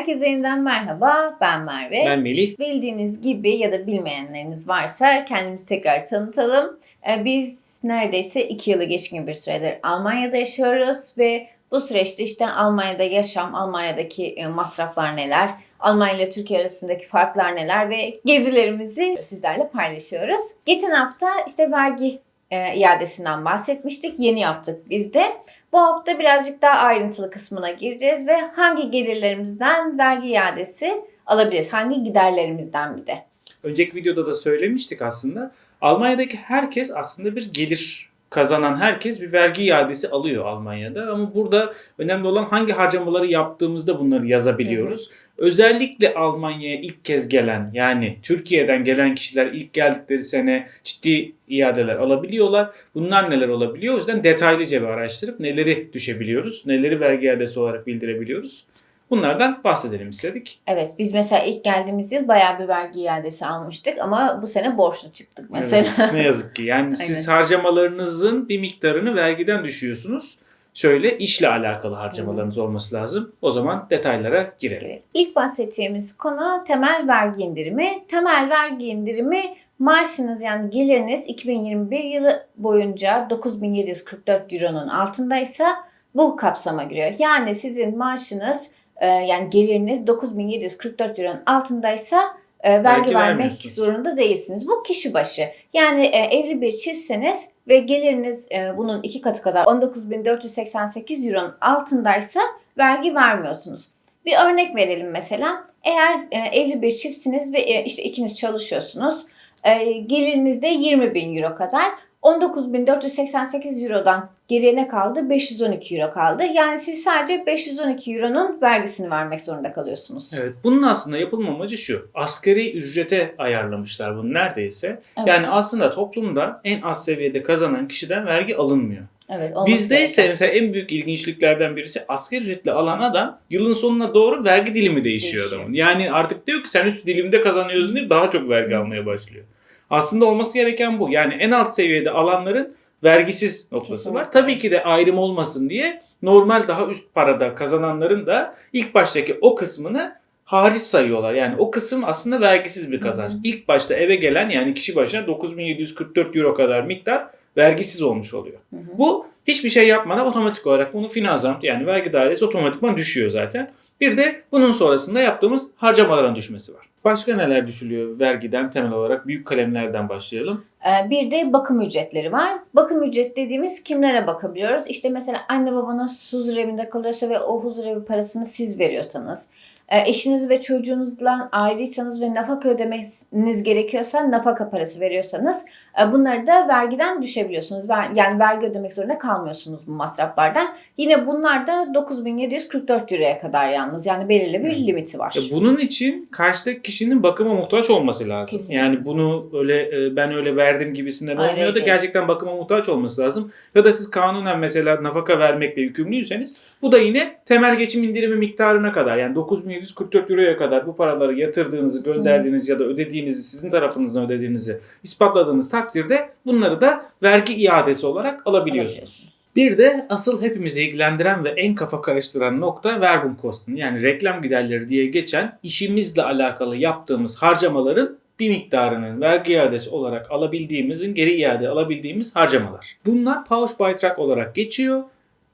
Herkese yeniden merhaba. Ben Merve. Ben Melih. Bildiğiniz gibi ya da bilmeyenleriniz varsa kendimizi tekrar tanıtalım. Ee, Biz neredeyse iki yılı geçkin bir süredir Almanya'da yaşıyoruz ve bu süreçte işte Almanya'da yaşam, Almanya'daki e, masraflar neler, Almanya ile Türkiye arasındaki farklar neler ve gezilerimizi sizlerle paylaşıyoruz. Geçen hafta işte vergi e, iadesinden bahsetmiştik. Yeni yaptık biz de. Bu hafta birazcık daha ayrıntılı kısmına gireceğiz ve hangi gelirlerimizden vergi iadesi alabiliriz? Hangi giderlerimizden bir de? Önceki videoda da söylemiştik aslında. Almanya'daki herkes aslında bir gelir kazanan herkes bir vergi iadesi alıyor Almanya'da. Ama burada önemli olan hangi harcamaları yaptığımızda bunları yazabiliyoruz. Özellikle Almanya'ya ilk kez gelen yani Türkiye'den gelen kişiler ilk geldikleri sene ciddi iadeler alabiliyorlar. Bunlar neler olabiliyor? O yüzden detaylıca bir araştırıp neleri düşebiliyoruz, neleri vergi iadesi olarak bildirebiliyoruz. Bunlardan bahsedelim istedik. Evet biz mesela ilk geldiğimiz yıl bayağı bir vergi iadesi almıştık ama bu sene borçlu çıktık mesela. Evet, ne yazık ki. Yani siz harcamalarınızın bir miktarını vergiden düşüyorsunuz. Şöyle işle alakalı harcamalarınız olması lazım. O zaman detaylara girelim. İlk bahsedeceğimiz konu temel vergi indirimi. Temel vergi indirimi maaşınız yani geliriniz 2021 yılı boyunca 9744 euronun altındaysa bu kapsama giriyor. Yani sizin maaşınız e, yani geliriniz 9744 euronun altındaysa e, vergi, vermek vermiyorsunuz. zorunda değilsiniz. Bu kişi başı. Yani e, evli bir çiftseniz ve geliriniz e, bunun iki katı kadar 19.488 euronun altındaysa vergi vermiyorsunuz. Bir örnek verelim mesela. Eğer e, evli bir çiftsiniz ve e, işte ikiniz çalışıyorsunuz. E, geliriniz de 20 bin euro kadar. 19.488 Euro'dan geriye ne kaldı? 512 Euro kaldı. Yani siz sadece 512 Euro'nun vergisini vermek zorunda kalıyorsunuz. Evet, bunun aslında yapılma amacı şu. Asgari ücrete ayarlamışlar bunu neredeyse. Evet. Yani aslında toplumda en az seviyede kazanan kişiden vergi alınmıyor. evet Bizde ise mesela en büyük ilginçliklerden birisi asgari ücretli alan adam yılın sonuna doğru vergi dilimi değişiyor, Değişiyor. adamın. Yani artık diyor ki sen üst dilimde kazanıyorsun diye daha çok vergi almaya başlıyor. Aslında olması gereken bu. Yani en alt seviyede alanların vergisiz noktası Kesinlikle. var. Tabii ki de ayrım olmasın diye normal daha üst parada kazananların da ilk baştaki o kısmını hariç sayıyorlar. Yani o kısım aslında vergisiz bir kazanç. Hı hı. İlk başta eve gelen yani kişi başına 9744 euro kadar miktar vergisiz olmuş oluyor. Hı hı. Bu hiçbir şey yapmadan otomatik olarak bunu finansamt yani vergi dairesi otomatikman düşüyor zaten. Bir de bunun sonrasında yaptığımız harcamaların düşmesi var. Başka neler düşülüyor vergiden temel olarak? Büyük kalemlerden başlayalım. Ee, Bir de bakım ücretleri var. Bakım ücret dediğimiz kimlere bakabiliyoruz? İşte mesela anne babanız huzur evinde kalıyorsa ve o huzur evi parasını siz veriyorsanız, e, eşiniz ve çocuğunuzla ayrıysanız ve nafaka ödemeniz gerekiyorsa nafaka parası veriyorsanız bunları da vergiden düşebiliyorsunuz. Yani vergi ödemek zorunda kalmıyorsunuz bu masraflardan. Yine bunlar da 9744 euroya kadar yalnız. Yani belirli bir Hmm. limiti var. Bunun için karşıdaki kişinin bakıma muhtaç olması lazım. Kesinlikle. Yani bunu öyle e, ben öyle verdim gibisinden Hayır, olmuyor da gerçekten bakıma muhtaç olması lazım. Ya da siz kanunen mesela nafaka vermekle yükümlüyseniz bu da yine temel geçim indirimi miktarına kadar yani 9744 euroya kadar bu paraları yatırdığınızı, gönderdiğiniz ya da ödediğinizi, sizin tarafınızdan ödediğinizi ispatladığınız takdirde bunları da vergi iadesi olarak alabiliyorsunuz. Bir de asıl hepimizi ilgilendiren ve en kafa karıştıran nokta Werbungkosten yani reklam giderleri diye geçen işimizle alakalı yaptığımız harcamaların bir miktarının vergi iadesi olarak alabildiğimizin geri iade alabildiğimiz harcamalar. Bunlar Pauschbeitrag olarak geçiyor.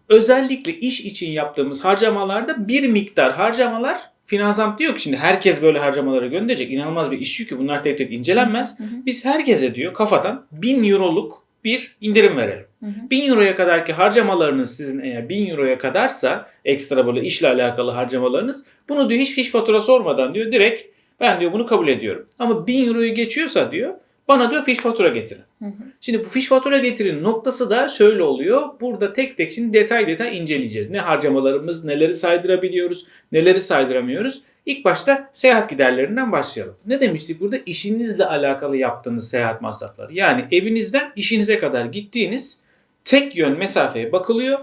Özellikle iş için yaptığımız harcamalarda bir miktar harcamalar Finansamt diyor ki şimdi herkes böyle harcamaları gönderecek. İnanılmaz bir iş yükü. Bunlar tek tek incelenmez. Hı hı. Biz herkese diyor kafadan 1000 euroluk bir indirim verelim. Hı hı. 1000 euroya kadarki harcamalarınız sizin eğer 1000 euroya kadarsa ekstra böyle işle alakalı harcamalarınız bunu diyor hiç fiş fatura sormadan diyor direkt ben diyor bunu kabul ediyorum. Ama 1000 euroyu geçiyorsa diyor bana diyor fiş fatura getirin. Hı hı. Şimdi bu fiş fatura getirin noktası da şöyle oluyor. Burada tek tek şimdi detay detay inceleyeceğiz. Ne harcamalarımız, neleri saydırabiliyoruz, neleri saydıramıyoruz. İlk başta seyahat giderlerinden başlayalım. Ne demiştik burada? İşinizle alakalı yaptığınız seyahat masrafları. Yani evinizden işinize kadar gittiğiniz tek yön mesafeye bakılıyor.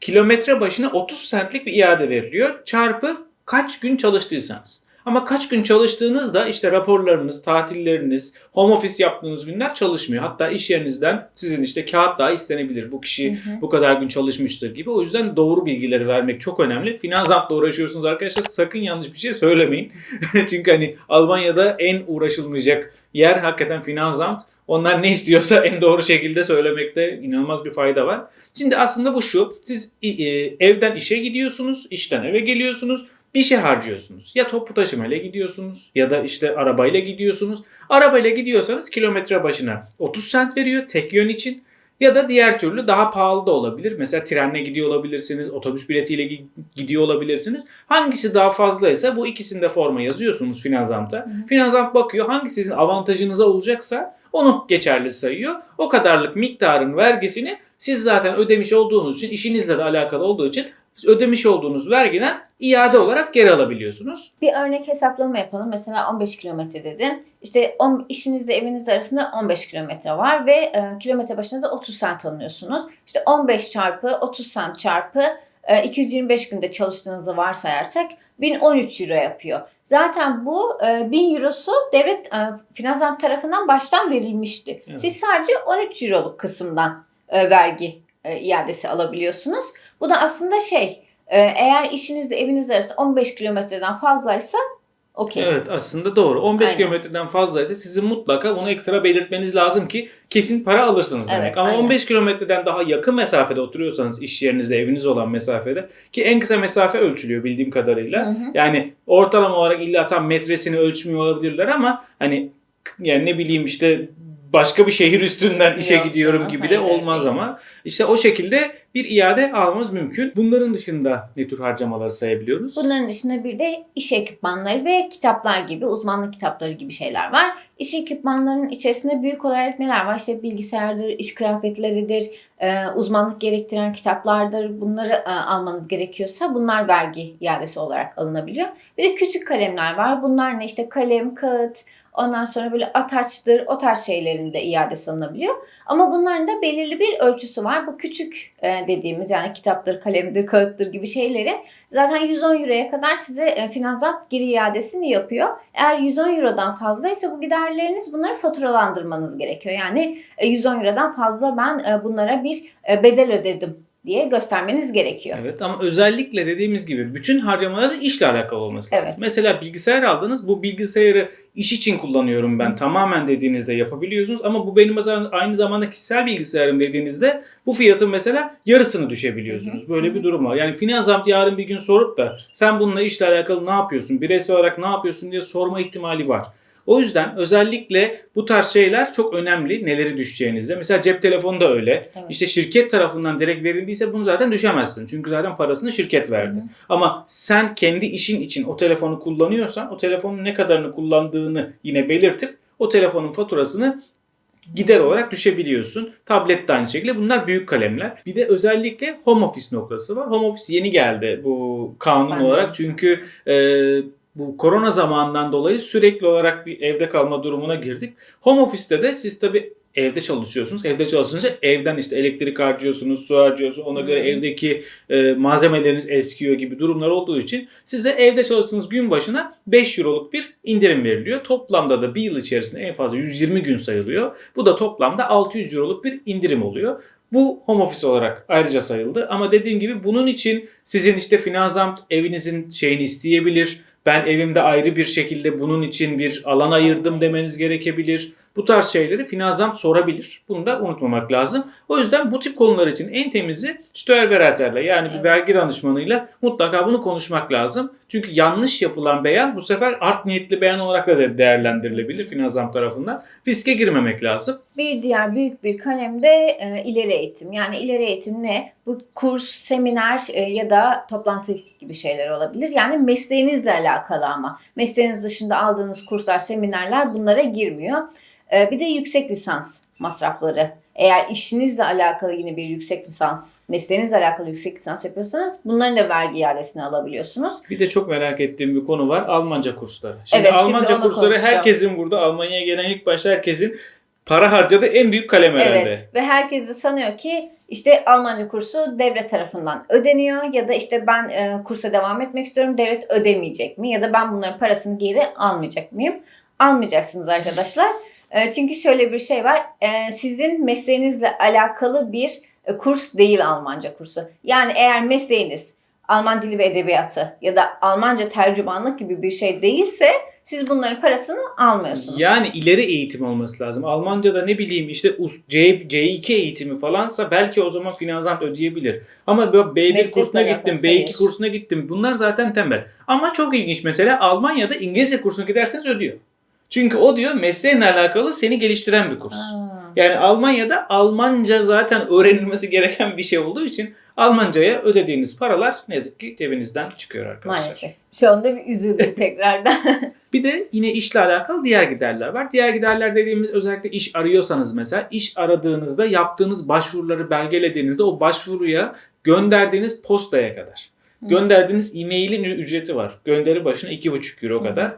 Kilometre başına 30 centlik bir iade veriliyor. Çarpı kaç gün çalıştıysanız. Ama kaç gün çalıştığınızda işte raporlarınız, tatilleriniz, home office yaptığınız günler çalışmıyor. Hatta iş yerinizden sizin işte kağıt daha istenebilir. Bu kişi Hı hı. bu kadar gün çalışmıştır gibi. O yüzden doğru bilgileri vermek çok önemli. Finansantla uğraşıyorsunuz arkadaşlar sakın yanlış bir şey söylemeyin. Çünkü hani Almanya'da en uğraşılmayacak yer hakikaten Finansamt. Onlar ne istiyorsa en doğru şekilde söylemekte inanılmaz bir fayda var. Şimdi aslında bu şu. Siz e, evden işe gidiyorsunuz, işten eve geliyorsunuz. Bir şey harcıyorsunuz. Ya toplu taşımayla gidiyorsunuz ya da işte arabayla gidiyorsunuz. Arabayla gidiyorsanız kilometre başına 30 sent veriyor tek yön için. Ya da diğer türlü daha pahalı da olabilir. Mesela trenle gidiyor olabilirsiniz, otobüs biletiyle gi- gidiyor olabilirsiniz. Hangisi daha fazlaysa bu ikisinde forma yazıyorsunuz Finansamt'a. Finansamt bakıyor hangi sizin avantajınıza olacaksa onu geçerli sayıyor. O kadarlık miktarın vergisini siz zaten ödemiş olduğunuz için, işinizle de alakalı olduğu için ödemiş olduğunuz vergiden iade olarak geri alabiliyorsunuz. Bir örnek hesaplama yapalım. Mesela 15 kilometre dedin. İşte on, işinizle eviniz arasında 15 kilometre var ve e, kilometre başına da 30 sent alıyorsunuz. İşte 15 çarpı 30 sent çarpı e, 225 günde çalıştığınızı varsayarsak 1013 euro yapıyor. Zaten bu e, 1000 eurosu devlet e, Finansamt tarafından baştan verilmişti. Evet. Siz sadece 13 euroluk kısımdan e, vergi e, iadesi alabiliyorsunuz. Bu da aslında şey e, eğer işinizle eviniz arasında 15 kilometreden fazlaysa okey. Evet aslında doğru. 15 Aynen. kilometreden fazlaysa sizin mutlaka bunu ekstra belirtmeniz lazım ki kesin para alırsınız demek. Evet, Ama aynen. 15 kilometreden daha yakın mesafede oturuyorsanız iş yerinizde eviniz olan mesafede ki en kısa mesafe ölçülüyor bildiğim kadarıyla. Hı hı. Yani ortalama olarak illa tam metresini ölçmüyor olabilirler ama hani yani ne bileyim işte başka bir şehir üstünden işe Yok gidiyorum canım, gibi de hayır, olmaz değil. ama işte o şekilde bir iade almamız mümkün. Bunların dışında ne tür harcamalar sayabiliyoruz? Bunların dışında bir de iş ekipmanları ve kitaplar gibi, uzmanlık kitapları gibi şeyler var. İş ekipmanlarının içerisinde büyük olarak neler var? İşte bilgisayardır, iş kıyafetleridir, e, uzmanlık gerektiren kitaplardır. Bunları e, almanız gerekiyorsa bunlar vergi iadesi olarak alınabiliyor. Bir de küçük kalemler var. Bunlar ne? İşte kalem, kağıt, ondan sonra böyle ataçtır, o tarz şeylerin de iadesi alınabiliyor. Ama bunların da belirli bir ölçüsü var. Bu küçük e, dediğimiz yani kitaptır, kalemdir, kağıttır gibi şeyleri zaten 110 euroya kadar size e, Finansamt geri iadesini yapıyor. Eğer 110 eurodan fazlaysa bu giderleriniz bunları faturalandırmanız gerekiyor. Yani e, 110 eurodan fazla ben e, bunlara bir e, bedel ödedim diye göstermeniz gerekiyor. Evet ama özellikle dediğimiz gibi bütün harcamalarınız işle alakalı olması lazım. Evet. Mesela bilgisayar aldınız. Bu bilgisayarı iş için kullanıyorum ben tamamen dediğinizde yapabiliyorsunuz. Ama bu benim aynı zamanda kişisel bilgisayarım dediğinizde bu fiyatın mesela yarısını düşebiliyorsunuz. Böyle bir durum var. Yani Finansamt yarın bir gün sorup da sen bununla işle alakalı ne yapıyorsun? Bireysel olarak ne yapıyorsun diye sorma ihtimali var. O yüzden özellikle bu tarz şeyler çok önemli. Neleri düşeceğinizde. Mesela cep telefonu da öyle. Evet. İşte şirket tarafından direkt verildiyse bunu zaten düşemezsin. Çünkü zaten parasını şirket verdi. Hı. Ama sen kendi işin için o telefonu kullanıyorsan o telefonun ne kadarını kullandığını yine belirtip o telefonun faturasını gider olarak düşebiliyorsun. Tablet de aynı şekilde. Bunlar büyük kalemler. Bir de özellikle home office noktası var. Home office yeni geldi bu kanun Ben de. olarak. Çünkü e, bu korona zamanından dolayı sürekli olarak bir evde kalma durumuna girdik. Home office'te de siz tabii evde çalışıyorsunuz. Evde çalışınca evden işte elektrik harcıyorsunuz, su harcıyorsunuz. Ona göre evdeki e, malzemeleriniz eskiyor gibi durumlar olduğu için size evde çalıştığınız gün başına 5 euroluk bir indirim veriliyor. Toplamda da bir yıl içerisinde en fazla 120 gün sayılıyor. Bu da toplamda 600 euroluk bir indirim oluyor. Bu home office olarak ayrıca sayıldı. Ama dediğim gibi bunun için sizin işte Finansamt evinizin şeyini isteyebilir. Ben evimde ayrı bir şekilde bunun için bir alan ayırdım demeniz gerekebilir. Bu tarz şeyleri Finansamt sorabilir. Bunu da unutmamak lazım. O yüzden bu tip konular için en temizi Steuerberater'le yani bir vergi danışmanıyla mutlaka bunu konuşmak lazım. Çünkü yanlış yapılan beyan bu sefer art niyetli beyan olarak da de- değerlendirilebilir Finansamt tarafından. Riske girmemek lazım. Bir diğer büyük bir kalem de e, ileri eğitim. Yani ileri eğitim ne? Bu kurs, seminer e, ya da toplantı gibi şeyler olabilir. Yani mesleğinizle alakalı ama. Mesleğiniz dışında aldığınız kurslar, seminerler bunlara girmiyor. E, bir de yüksek lisans masrafları. Eğer işinizle alakalı yine bir yüksek lisans, mesleğinizle alakalı yüksek lisans yapıyorsanız bunların da vergi iadesini alabiliyorsunuz. Bir de çok merak ettiğim bir konu var. Almanca kursları. Şimdi Evet, şimdi Almanca onu kursları herkesin burada Almanya'ya gelen ilk başta herkesin para harcadığı en büyük kalem herhalde. Evet ve herkes de sanıyor ki işte Almanca kursu devlet tarafından ödeniyor ya da işte ben e, kursa devam etmek istiyorum devlet ödemeyecek mi ya da ben bunların parasını geri almayacak mıyım? Almayacaksınız arkadaşlar. E, çünkü şöyle bir şey var e, sizin mesleğinizle alakalı bir e, kurs değil Almanca kursu. Yani eğer mesleğiniz Alman dili ve edebiyatı ya da Almanca tercümanlık gibi bir şey değilse siz bunların parasını almıyorsunuz. Yani ileri eğitim olması lazım. Almanca'da ne bileyim işte C, C2 eğitimi falansa belki o zaman finansant ödeyebilir. Ama böyle B1 Meslek kursuna gittim, B2 hayır. kursuna gittim. Bunlar zaten tembel. Ama çok ilginç mesela Almanya'da İngilizce kursuna giderseniz ödüyor. Çünkü o diyor mesleğinle alakalı seni geliştiren bir kurs. Aa. Yani Almanya'da Almanca zaten öğrenilmesi gereken bir şey olduğu için Almanca'ya ödediğiniz paralar ne yazık ki cebinizden çıkıyor arkadaşlar. Maalesef. Şu anda bir üzüldüm tekrardan. Bir de yine işle alakalı diğer giderler var. Diğer giderler dediğimiz özellikle iş arıyorsanız mesela iş aradığınızda yaptığınız başvuruları belgelediğinizde o başvuruya gönderdiğiniz postaya kadar. Gönderdiğiniz e-mailin ücreti var. Gönderi başına 2,5 euro kadar.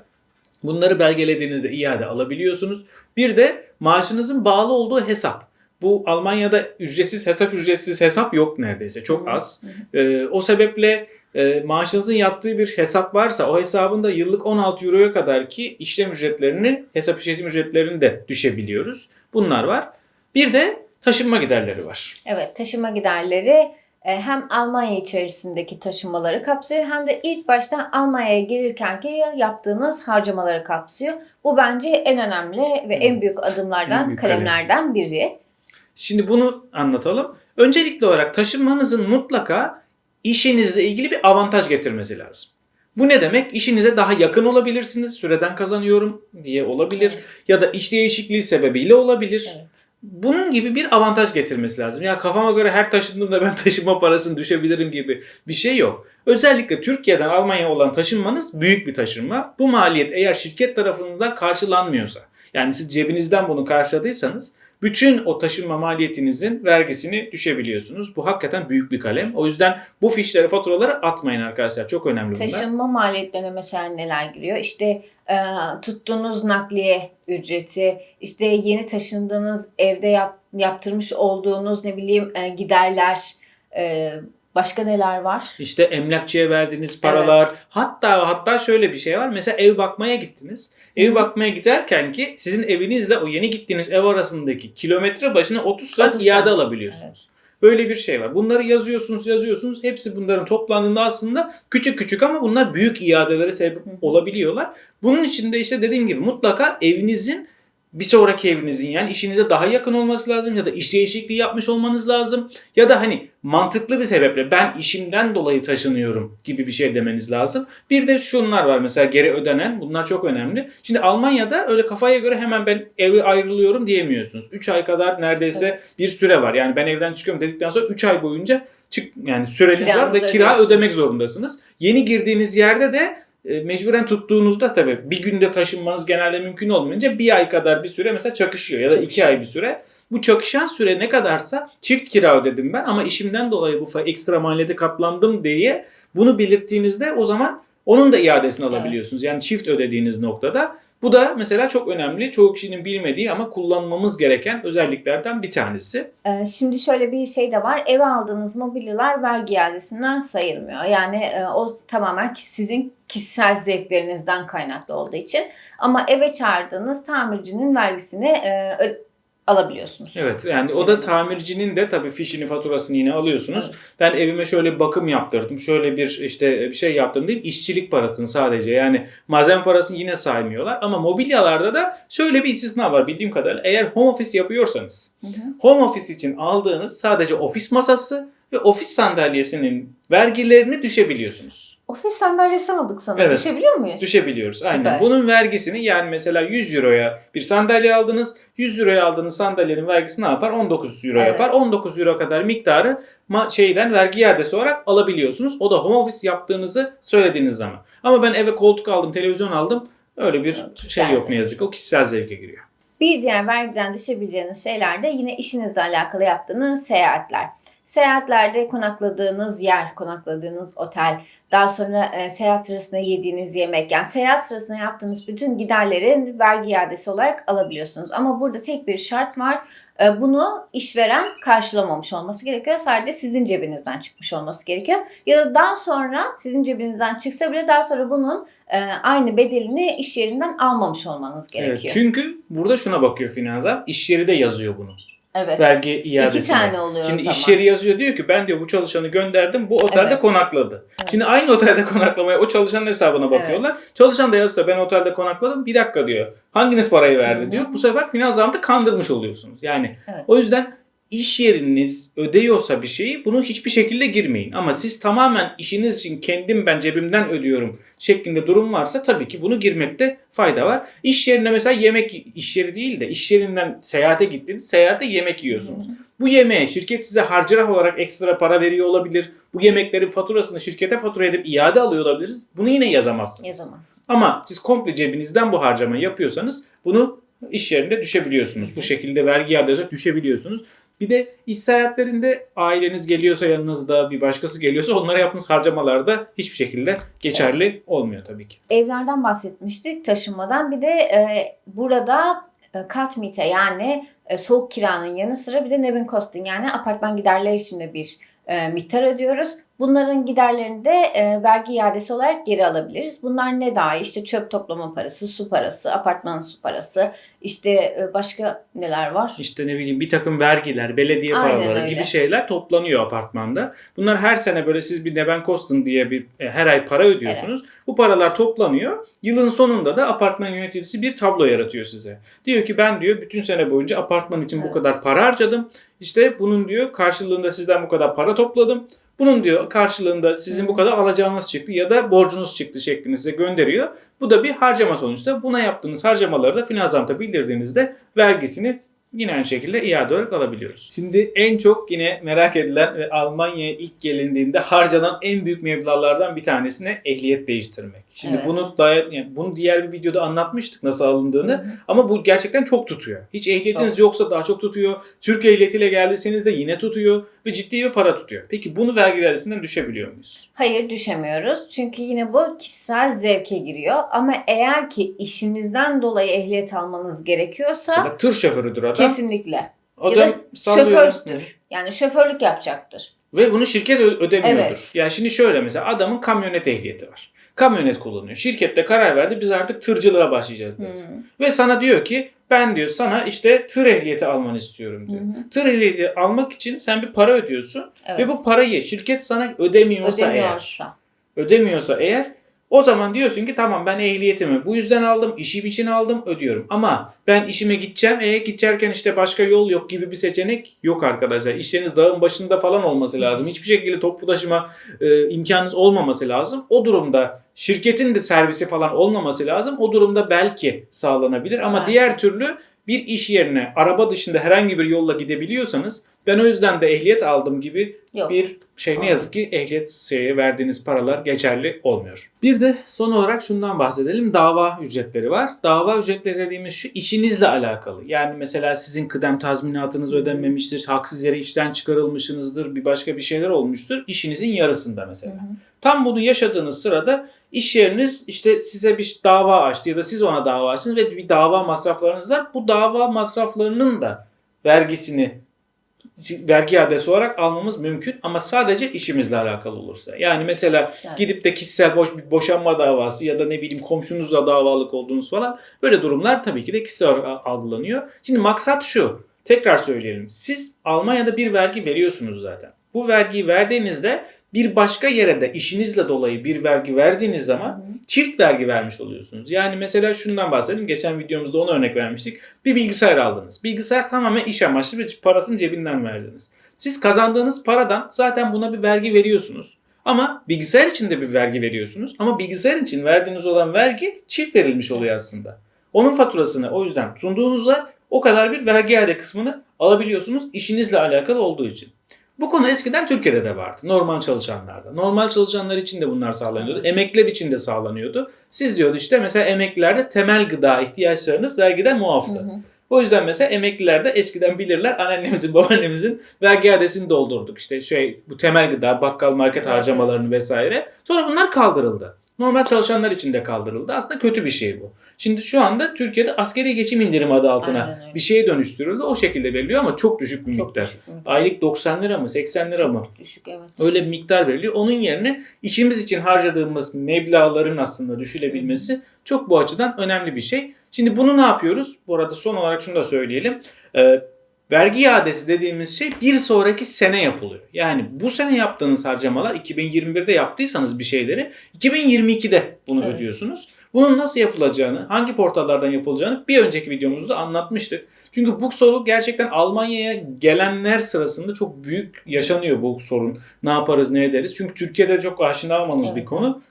Bunları belgelediğinizde iade alabiliyorsunuz. Bir de maaşınızın bağlı olduğu hesap. Bu Almanya'da ücretsiz hesap ücretsiz hesap yok neredeyse. Çok az. Ee, o sebeple e, maaşınızın yattığı bir hesap varsa o hesabında yıllık 16 euroya kadar ki işlem ücretlerini, hesap işletim ücretlerini de düşebiliyoruz. Bunlar var. Bir de taşınma giderleri var. Evet, taşıma giderleri hem Almanya içerisindeki taşımaları kapsıyor hem de ilk başta Almanya'ya gelirkenki yaptığınız harcamaları kapsıyor. Bu bence en önemli ve en büyük En adımlardan, büyük kalem. kalemlerden biri. Şimdi bunu anlatalım. Öncelikli olarak taşınmanızın mutlaka işinizle ilgili bir avantaj getirmesi lazım. Bu ne demek? İşinize daha yakın olabilirsiniz. Süreden kazanıyorum diye olabilir. Ya da iş değişikliği sebebiyle olabilir. Evet. Bunun gibi bir avantaj getirmesi lazım. Ya kafama göre her taşındığımda ben taşınma parasını düşebilirim gibi bir şey yok. Özellikle Türkiye'den Almanya'ya olan taşınmanız büyük bir taşınma. Bu maliyet eğer şirket tarafınızdan karşılanmıyorsa, yani siz cebinizden bunu karşıladıysanız bütün o taşınma maliyetinizin vergisini düşebiliyorsunuz. Bu hakikaten büyük bir kalem. O yüzden bu fişleri, faturaları atmayın arkadaşlar. Çok önemli bunlar. Taşınma maliyetlerine mesela neler giriyor? İşte e, tuttuğunuz nakliye ücreti, işte yeni taşındığınız evde yap, yaptırmış olduğunuz ne bileyim e, giderler, e, başka neler var? İşte emlakçıya verdiğiniz paralar. Hatta hatta şöyle bir şey var. Mesela ev bakmaya gittiniz. Ev Hı. bakmaya giderken ki sizin evinizle o yeni gittiğiniz ev arasındaki kilometre başına 30 saat 30 iade saat. alabiliyorsunuz. Böyle bir şey var. Bunları yazıyorsunuz, yazıyorsunuz. Hepsi bunların toplandığında aslında küçük küçük ama bunlar büyük iadelere sebep olabiliyorlar. Bunun için de işte dediğim gibi mutlaka evinizin bir sonraki evinizin yani işinize daha yakın olması lazım ya da iş değişikliği yapmış olmanız lazım ya da hani mantıklı bir sebeple ben işimden dolayı taşınıyorum gibi bir şey demeniz lazım. Bir de şunlar var mesela geri ödenen bunlar çok önemli. Şimdi Almanya'da öyle kafaya göre hemen ben evi ayrılıyorum diyemiyorsunuz. 3 ay kadar neredeyse bir süre var. Yani ben evden çıkıyorum dedikten sonra 3 ay boyunca çık yani süreniz var ve kira ödemek zorundasınız. Yeni girdiğiniz yerde de e, mecburen tuttuğunuzda tabii bir günde taşınmanız genelde mümkün olmayınca bir ay kadar bir süre mesela çakışıyor ya da iki Çakışıyor. ay bir süre. Bu çakışan süre ne kadarsa çift kira ödedim ben ama işimden dolayı bu ekstra maliyete katlandım diye bunu belirttiğinizde o zaman onun da iadesini alabiliyorsunuz. Yani çift ödediğiniz noktada. Bu da mesela çok önemli. Çoğu kişinin bilmediği ama kullanmamız gereken özelliklerden bir tanesi. Ee, Şimdi şöyle bir şey de var. Eve aldığınız mobilyalar vergi iadesinden sayılmıyor. Yani e, o tamamen sizin kişisel zevklerinizden kaynaklı olduğu için. Ama eve çağırdığınız tamircinin vergisini e, alabiliyorsunuz. Evet yani o da tamircinin de tabii fişini faturasını yine alıyorsunuz. Evet. Ben evime şöyle bir bakım yaptırdım. Şöyle bir işte bir şey yaptım deyip işçilik parasını sadece yani malzeme parasını yine saymıyorlar. Ama mobilyalarda da şöyle bir istisna var bildiğim kadarıyla. Eğer home office yapıyorsanız Hı hı. home office için aldığınız sadece ofis masası ve ofis sandalyesinin vergilerini düşebiliyorsunuz. Ofis sandalyesi aldık sana. Evet. Düşebiliyor muyuz? Düşebiliyoruz. Aynen. Süper. Bunun vergisini yani mesela 100 euroya bir sandalye aldınız. 100 euroya aldığınız sandalyenin vergisi ne yapar? 19 euro Evet. yapar. 19 euro kadar miktarı şeyden vergi iadesi olarak alabiliyorsunuz. O da home office yaptığınızı söylediğiniz zaman. Ama ben eve koltuk aldım, televizyon aldım. Öyle bir Evet, şey yok zevk. ne yazık. O kişisel zevke giriyor. Bir diğer vergiden düşebileceğiniz şeyler de yine işinizle alakalı yaptığınız seyahatler. Seyahatlerde konakladığınız yer, konakladığınız otel, daha sonra e, seyahat sırasında yediğiniz yemek yani seyahat sırasında yaptığınız bütün giderlerin vergi iadesi olarak alabiliyorsunuz. Ama burada tek bir şart var. E, bunu işveren karşılamamış olması gerekiyor. Sadece sizin cebinizden çıkmış olması gerekiyor. Ya da daha sonra sizin cebinizden çıksa bile daha sonra bunun e, aynı bedelini iş yerinden almamış olmanız Evet, gerekiyor. çünkü burada şuna bakıyor finansal. İş yeri de yazıyor bunu. Evet. Vergi iadesi. İki tane oluyor Şimdi o zaman. iş yeri yazıyor diyor ki ben diyor bu çalışanı gönderdim bu otelde Evet. konakladı. Evet. Şimdi aynı otelde konaklamaya o çalışanın hesabına bakıyorlar. Çalışan da yazsa ben otelde konakladım bir dakika diyor. Hanginiz parayı verdi Hı hı. diyor. Bu sefer finans zamtı kandırmış oluyorsunuz. Yani Evet. o yüzden iş yeriniz ödüyorsa bir şeyi bunu hiçbir şekilde girmeyin. Ama siz tamamen işiniz için kendim ben cebimden ödüyorum şeklinde durum varsa tabii ki bunu girmekte fayda var. İş yerine mesela yemek iş yeri değil de iş yerinden seyahate gittiniz. Seyahatte yemek yiyorsunuz. Bu yemeğe şirket size harcırah olarak ekstra para veriyor olabilir. Bu yemeklerin faturasını şirkete fatura edip iade alıyor olabiliriz. Bunu yine yazamazsınız. Yazamazsın. Ama siz komple cebinizden bu harcamayı yapıyorsanız bunu iş yerinde düşebiliyorsunuz. Bu şekilde vergi iadesi düşebiliyorsunuz. Bir de iş seyahatlerinde aileniz geliyorsa yanınızda bir başkası geliyorsa onlara yaptığınız harcamalar da hiçbir şekilde geçerli olmuyor tabii ki. Evlerden bahsetmiştik taşınmadan. Bir de e, burada e, kat mite yani e, soğuk kiranın yanı sıra bir de Nevin Costing yani apartman giderleri için de bir e, miktar ödüyoruz. Bunların giderlerini de e, vergi iadesi olarak geri alabiliriz. Bunlar ne dahi? İşte çöp toplama parası, su parası, apartmanın su parası, işte e, başka neler var? İşte ne bileyim bir takım vergiler, belediye Aynen paraları öyle. gibi şeyler toplanıyor apartmanda. Bunlar her sene böyle siz bir Neben Kosten diye bir e, her ay para ödüyorsunuz. Bu paralar toplanıyor. Yılın sonunda da apartman yöneticisi bir tablo yaratıyor size. Diyor ki ben diyor bütün sene boyunca apartman için bu Evet. kadar para harcadım. İşte bunun diyor karşılığında sizden bu kadar para topladım. Bunun diyor karşılığında sizin bu kadar alacağınız çıktı ya da borcunuz çıktı şeklinde size gönderiyor. Bu da bir harcama sonuçta. Buna yaptığınız harcamaları da Finansant'a bildirdiğinizde vergisini yine aynı şekilde iade olarak alabiliyoruz. Şimdi en çok yine merak edilen ve Almanya'ya ilk gelindiğinde harcanan en büyük meblağlardan bir tanesine ehliyet değiştirmek. Şimdi Evet. bunu da yani bunu diğer bir videoda anlatmıştık nasıl alındığını ama bu gerçekten çok tutuyor. Hiç ehliyetiniz Çok. yoksa daha çok tutuyor. Türk ehliyetiyle geldiyseniz de yine tutuyor ve ciddi bir para tutuyor. Peki bunu vergi dairesinden düşebiliyor muyuz? Hayır düşemiyoruz. Çünkü yine bu kişisel zevke giriyor. Ama eğer ki işinizden dolayı ehliyet almanız gerekiyorsa Mesela tır şoförüdür adam. kesinlikle. Adam ya da şofördür. Yani şoförlük yapacaktır. Ve bunu şirket ödemiyordur. Evet. Yani şimdi şöyle mesela adamın kamyonet ehliyeti var. Kamyonet kullanıyor. Şirket de karar verdi biz artık tırcılığa başlayacağız dedi. Hı. Ve sana diyor ki ben diyor sana işte tır ehliyeti almanı istiyorum diyor. Hı hı. Tır ehliyeti almak için sen bir para ödüyorsun Evet. ve bu parayı şirket sana ödemiyorsa, eğer ödemiyorsa. ödemiyorsa eğer o zaman diyorsun ki tamam ben ehliyetimi bu yüzden aldım, işim için aldım, ödüyorum. Ama ben işime gideceğim, e gidecekken işte başka yol yok gibi bir seçenek yok arkadaşlar. İşleriniz dağın başında falan olması lazım. Hiçbir şekilde toplu taşıma e, imkanınız olmaması lazım. O durumda şirketin de servisi falan olmaması lazım. O durumda belki sağlanabilir ama Evet. diğer türlü bir iş yerine araba dışında herhangi bir yolla gidebiliyorsanız ben o yüzden de ehliyet aldım gibi Yok. bir şey ne yazık ki ehliyet şeye verdiğiniz paralar geçerli olmuyor. Bir de son olarak şundan bahsedelim. Dava ücretleri var. Dava ücretleri dediğimiz şu işinizle alakalı. Yani mesela sizin kıdem tazminatınız ödenmemiştir, haksız yere işten çıkarılmışsınızdır, bir başka bir şeyler olmuştur. İşinizin yarısında mesela. Hı hı. Tam bunu yaşadığınız sırada iş yeriniz işte size bir dava açtı ya da siz ona dava açtınız ve bir dava masraflarınız var. Bu dava masraflarının da vergisini vergi iadesi olarak almamız mümkün ama sadece işimizle alakalı olursa. Yani mesela Güzel. gidip de kişisel boş bir boşanma davası ya da ne bileyim komşunuzla davalık olduğunuz falan böyle durumlar tabii ki de kişisel algılanıyor. Şimdi maksat şu. Tekrar söyleyelim. Siz Almanya'da bir vergi veriyorsunuz zaten. Bu vergiyi verdiğinizde bir başka yere de işinizle dolayı bir vergi verdiğiniz zaman çift vergi vermiş oluyorsunuz. Yani mesela şundan bahsedelim. Geçen videomuzda ona örnek vermiştik. Bir bilgisayar aldınız. Bilgisayar tamamen iş amaçlı bir parasını cebinden verdiniz. Siz kazandığınız paradan zaten buna bir vergi veriyorsunuz. Ama bilgisayar için de bir vergi veriyorsunuz. Ama bilgisayar için verdiğiniz olan vergi çift verilmiş oluyor aslında. Onun faturasını o yüzden sunduğunuzda o kadar bir vergi iade kısmını alabiliyorsunuz işinizle alakalı olduğu için. Bu konu eskiden Türkiye'de de vardı. Normal çalışanlarda. Normal çalışanlar için de bunlar sağlanıyordu. Emekliler için de sağlanıyordu. Siz diyordu işte mesela emeklilerde temel gıda ihtiyaçlarınız vergiden muaftı. Hı hı. O yüzden mesela emekliler de eskiden bilirler anneannemizin babaannemizin vergi iadesini doldurduk. İşte şey bu temel gıda, bakkal market Evet, harcamalarını vesaire. Sonra bunlar kaldırıldı. Normal çalışanlar için de kaldırıldı. Aslında kötü bir şey bu. Şimdi şu anda Türkiye'de askeri geçim indirimi adı altına bir şeye dönüştürüldü. O şekilde veriliyor ama çok düşük bir Çok miktar. düşük. Aylık 90 lira mı 80 lira mı? Çok düşük evet. Öyle bir miktar veriliyor. Onun yerine içimiz için harcadığımız meblağların aslında düşülebilmesi çok bu açıdan önemli bir şey. Şimdi bunu ne yapıyoruz? Bu arada son olarak şunu da söyleyelim. Ee, vergi iadesi dediğimiz şey bir sonraki sene yapılıyor. Yani bu sene yaptığınız harcamalar 2021'de yaptıysanız bir şeyleri 2022'de bunu Evet. ödüyorsunuz. Bunun nasıl yapılacağını, hangi portallardan yapılacağını bir önceki videomuzda anlatmıştık. Çünkü bu soru gerçekten Almanya'ya gelenler sırasında çok büyük yaşanıyor bu sorun. Ne yaparız, ne ederiz? Çünkü Türkiye'de çok aşina olmamız bir Evet, konu.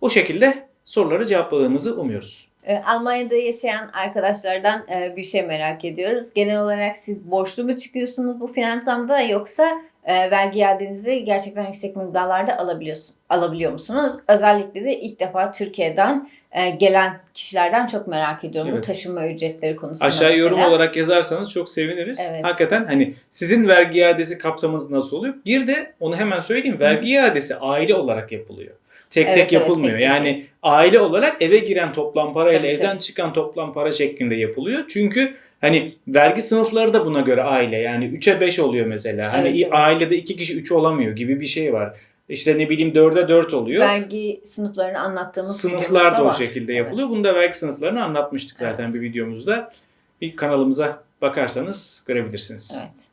O şekilde soruları cevapladığımızı umuyoruz. Ee, Almanya'da yaşayan arkadaşlardan e, bir şey merak ediyoruz. Genel olarak siz borçlu mu çıkıyorsunuz bu finanslamda yoksa e, vergi iadenizi gerçekten yüksek meblağlarda alabiliyorsun, alabiliyor musunuz? Özellikle de ilk defa Türkiye'den e, gelen kişilerden çok merak ediyorum bu Evet. taşınma ücretleri konusunda yorum mesela. olarak yazarsanız çok seviniriz. Evet. Hakikaten hani sizin vergi iadesi kapsamınız nasıl oluyor? Bir de onu hemen söyleyeyim. Vergi iadesi aile olarak yapılıyor. Tek Evet, tek evet, yapılmüyor. tek yani aile olarak eve giren toplam parayla Tabii, evden çıkan toplam para şeklinde yapılıyor. Çünkü hani vergi sınıfları da buna göre aile. Yani 3'e 5 oluyor mesela. Hani Evet, evet. ailede 2 kişi 3 olamıyor gibi bir şey var. İşte ne bileyim 4'e 4 oluyor. Vergi sınıflarını anlattığımız Sınıflar da o var. şekilde Evet. yapılıyor. Bunu da vergi sınıflarını anlatmıştık zaten Evet. bir videomuzda. Bir kanalımıza bakarsanız görebilirsiniz. Evet.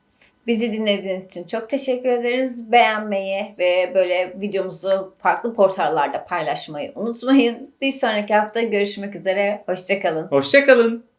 Bizi dinlediğiniz için çok teşekkür ederiz. Beğenmeyi ve böyle videomuzu farklı portallarda paylaşmayı unutmayın. Bir sonraki hafta görüşmek üzere. Hoşçakalın. Hoşçakalın.